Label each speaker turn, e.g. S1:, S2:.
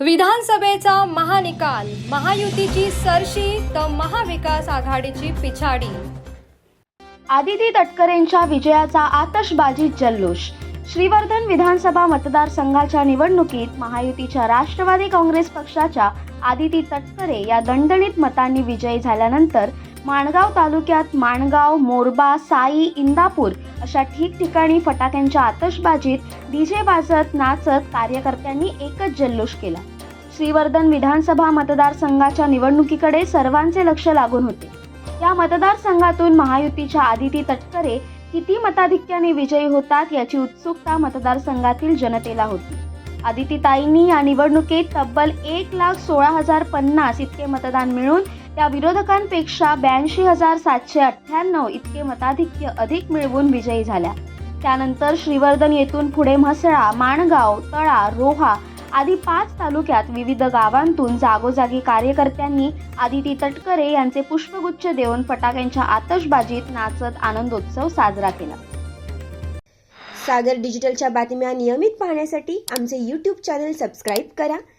S1: विधानसभेचा महानिकाल महायुतीची सरशी तर महाविकास आघाडीची पिछाडी.
S2: आदिती तटकरेंच्या विजयाचा आतषबाजी जल्लोष. श्रीवर्धन विधानसभा मतदारसंघाच्या निवडणुकीत महायुतीच्या राष्ट्रवादी काँग्रेस पक्षाच्या आदिती तटकरे या दणदणीत मतांनी विजयी झाल्यानंतर माणगाव तालुक्यात माणगाव मोरबा साई इंदापूर अशा ठिकठिकाणी फटाक्यांच्या आतषबाजीत डीजे वाजत नाचत कार्यकर्त्यांनी एकच जल्लोष केला. श्रीवर्धन विधानसभा मतदारसंघाच्या निवडणुकीकडे सर्वांचे लक्ष लागून होते. या मतदारसंघातून महायुतीच्या आदिती तटकरे किती मताधिक्याने विजयी होतात याची उत्सुकता मतदारसंघातील जनतेला होती. आदितीताईंनी या निवडणुकीत तब्बल एक लाख सोळा हजार पन्नास इतके मतदान मिळून त्या विरोधकांपेक्षा ब्याऐंशी हजार सातशे अठ्ठ्याण्णव इतके मताधिक्य अधिक मिळवून विजयी झाल्या. त्यानंतर श्रीवर्धन येथून पुढे म्हसळा माणगाव तळा रोहा आदी पाच तालुक्यात विविध गावांतून जागोजागी कार्यकर्त्यांनी आदिती तटकरे यांचे पुष्पगुच्छ देऊन फटाक्यांच्या आतषबाजीत नाचत आनंदोत्सव साजरा केला.
S3: सागर डिजिटलच्या बातम्या नियमित पाहण्यासाठी आमचे यूट्यूब चॅनल सबस्क्राईब करा.